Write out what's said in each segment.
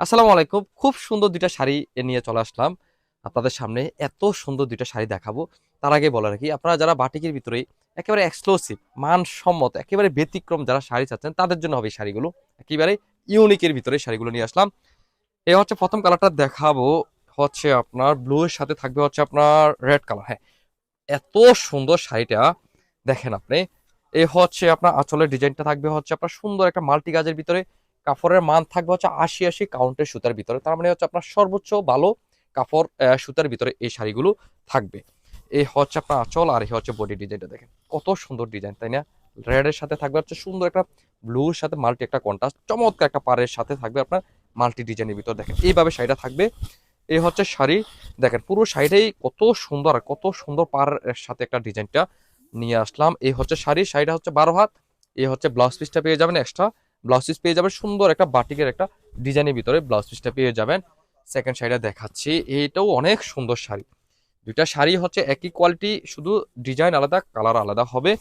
আসসালামু আলাইকুম। খুব সুন্দর দুইটা শাড়ি নিয়ে চলে আসলাম। আপনাদের সামনে এত সুন্দর দুইটা শাড়ি দেখাবো। তার আগে বলে রাখি, আপনারা যারা বাটিকের ভিতরে একেবারে এক্সক্লুসিভ মানসম্মত, একেবারে ব্যতিক্রম যারা শাড়ি চাচ্ছেন, তাদের জন্য হবে শাড়িগুলো। একেবারে ইউনিকের ভিতরে শাড়িগুলো নিয়ে আসলাম। এ হচ্ছে প্রথম কালারটা দেখাবো, হচ্ছে আপনার ব্লু এর সাথে থাকবে হচ্ছে আপনার রেড কালার হ্যাঁ এত সুন্দর শাড়িটা দেখেন আপনি। এ হচ্ছে আপনার আঁচলের ডিজাইনটা থাকবে হচ্ছে আপনার সুন্দর একটা মাল্টি গাজের ভিতরে। কাপড়ের মান থাকবে হচ্ছে আশি আশি কাউন্টের সুতার ভিতরে। তার মানে হচ্ছে আপনার সর্বোচ্চ ভালো কাপড় সুতার ভিতরে এই শাড়িগুলো থাকবে। এই হচ্ছে আপনার আঁচল আর এই হচ্ছে বডি ডিজাইনটা দেখেন। কত সুন্দর ডিজাইন তাই না? রেডের সাথে থাকবে হচ্ছে সুন্দর একটা ব্লুর সাথে মাল্টি একটা কন্ট্রাস্ট চমৎকার একটা পাড়ের সাথে থাকবে আপনার মাল্টি ডিজাইনের ভিতর দেখেন। এইভাবে শাড়িটা থাকবে। এই হচ্ছে শাড়ি, দেখেন পুরো শাড়িটাই কত সুন্দর কত সুন্দর পাড়ের সাথে একটা ডিজাইনটা নিয়ে আসলাম। এই হচ্ছে শাড়ি, শাড়িটা হচ্ছে বারো হাত। এই হচ্ছে ব্লাউজ পিসটা পেয়ে যাবেন এক্সট্রা ব্লাউজ পিস পেয়ে যাবেন। সুন্দর একটা বাটিকের একটা ডিজাইনের ভিতরে ব্লাউজ পিসটা পেয়ে যাবেন। সেকেন্ড শাড়িটা দেখাচ্ছি। এইটাও অনেক সুন্দর শাড়ি। দুইটা শাড়ি হচ্ছে একই কোয়ালিটি শুধু ডিজাইন আলাদা কালার আলাদা হবে।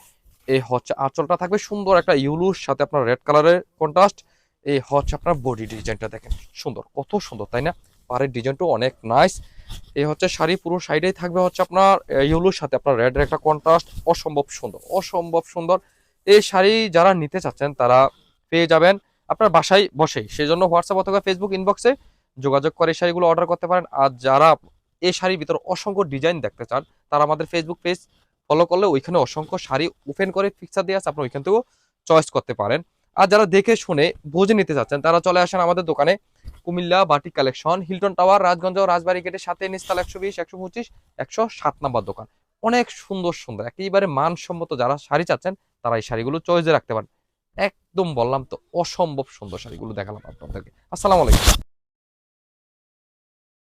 এই হচ্ছে আঁচলটা থাকবে সুন্দর একটা ইউলুর সাথে আপনার রেড কালারের কন্ট্রাস্ট এই হচ্ছে আপনার বডি ডিজাইনটা দেখেন। সুন্দর, কত সুন্দর, তাই না? পাড়ের ডিজাইনটাও অনেক নাইস এই হচ্ছে শাড়ি, পুরো সাইডেই থাকবে হচ্ছে আপনার ইউলুর সাথে আপনার রেডের একটা কন্ট্রাস্ট অসম্ভব সুন্দর অসম্ভব সুন্দর। এই শাড়ি যারা নিতে চাচ্ছেন, তারা পেয়ে যাবেন আপনার বাসায় বসেই। সেই জন্য হোয়াটসঅ্যাপ অথবা ফেসবুক ইনবক্সে যোগাযোগ করে শাড়িগুলো অর্ডার করতে পারেন। আর যারা এই শাড়ির ভিতর অসংখ্য ডিজাইন দেখতে চান, তারা আমাদের ফেসবুক পেজ ফলো করলে ওইখানে অসংখ্য শাড়ি ওপেন করে পিকচার দিয়ে আছে আপনি ওইখান থেকেও চয়েস করতে পারেন। আর যারা দেখে শুনে, বুঝে নিতে চাচ্ছেন, তারা চলে আসেন আমাদের দোকানে, Comilla batik collection Hilton tower Rajganj Rajbari গেটের সাথে নিস্তাল একশো বিশ, একশো পঁচিশ, একশো সাত নাম্বার দোকান। অনেক সুন্দর সুন্দর, একেবারে মানসম্মত যারা শাড়ি চাচ্ছেন, তারা এই শাড়িগুলো চয়েসে রাখতে পারেন। একদম বললাম তো অসম্ভব সুন্দর শাড়িগুলো দেখালাম আপনাদেরকে। আসসালামু আলাইকুম।